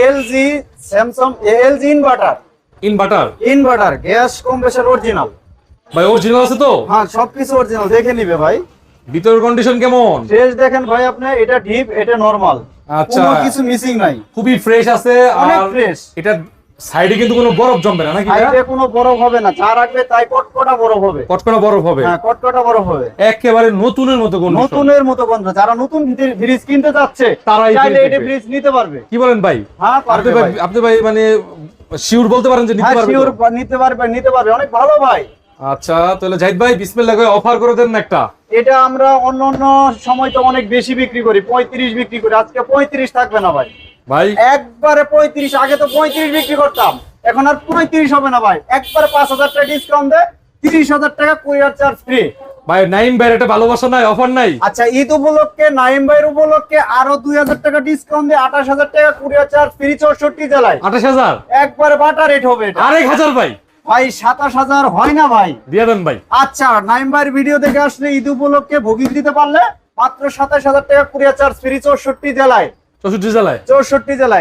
LG Samsung LG inverter inverter inverter gas compressor original ভাই original আছে তো? হ্যাঁ সবকিছু অরিজিনাল দেখে নিবে ভাই। ভিতরের কন্ডিশন কেমন? ফ্রেশ দেখেন ভাই আপনি এটা ডিপ এটা নরমাল আচ্ছা। কোনো কিছু মিসিং নাই। খুবই ফ্রেশ আছে আর ফ্রেশ এটা সাইডে কিন্তু কোনো বরফ জমবে না নাকি সাইডে কোনো বরফ হবে না যা রাখবে তাই কটকটা বরফ হবে। কটকটা বরফ হবে? হ্যাঁ কটকটা বরফ হবে। একেবারে নতুনের মতো কোন নতুনের মতো গন্ধ যারা নতুন ফ্রিজ কিনতে যাচ্ছে তারাই চাইলে এটা ফ্রিজ নিতে পারবে। কি বলেন ভাই? হ্যাঁ আপনি পারবে ভাই ভাই। আপনি ভাই মানে শিওর বলতে পারেন যে নিতে হ্যাঁ পারবে শিওর নিতে পারবে নিতে পারবে। অনেক ভালো ভাই। আচ্ছা তাহলে জাহিদ ভাই বিসমিল্লাহ করে অফার করে দেন একটা। এটা আমরা অন্য অন্য সময় তো অনেক বেশি বিক্রি করি পঁয়ত্রিশ বিক্রি করি। আজকে পঁয়ত্রিশ থাকবে না ভাই। ভাই। একবারে পঁয়ত্রিশ আগে তো পঁয়ত্রিশ বিক্রি করতাম। এখন আর পঁয়ত্রিশ হবে না ভাই। একবারে পাঁচ হাজার টাকা ডিসকাউন্ট দেয় তিরিশ হাজার টাকা কুরিয়ার চার্জ ফ্রি ভাই নাইম ভাইয়ের একটা ভালোবাসা নাই অফার নাই? আচ্ছা ঈদ উপলক্ষে নাইম ভাইয়ের উপলক্ষে আরও দুই হাজার টাকা ডিসকাউন্ট দিয়ে আঠাশ হাজার টাকা কুরিয়ার চার্জ ফ্রি চৌষট্টি জেলায়। আঠাশ হাজার? একবারে বাটা রেট হবে আরেক হাজার ভাই। ভাই সাতাশ হাজার হয় না ভাই। দিয়ে দেন ভাই। আচ্ছা নাইম ভাইয়ের ভিডিও দেখে আসলে ঈদ উপলক্ষে ভুগিং দিতে পারলে মাত্র সাতাশ হাজার টাকা কুরিয়ার চার্জ ফ্রি চৌষট্টি জেলায়। চৌষট্টি জেলায়? চৌষট্টি জেলায়।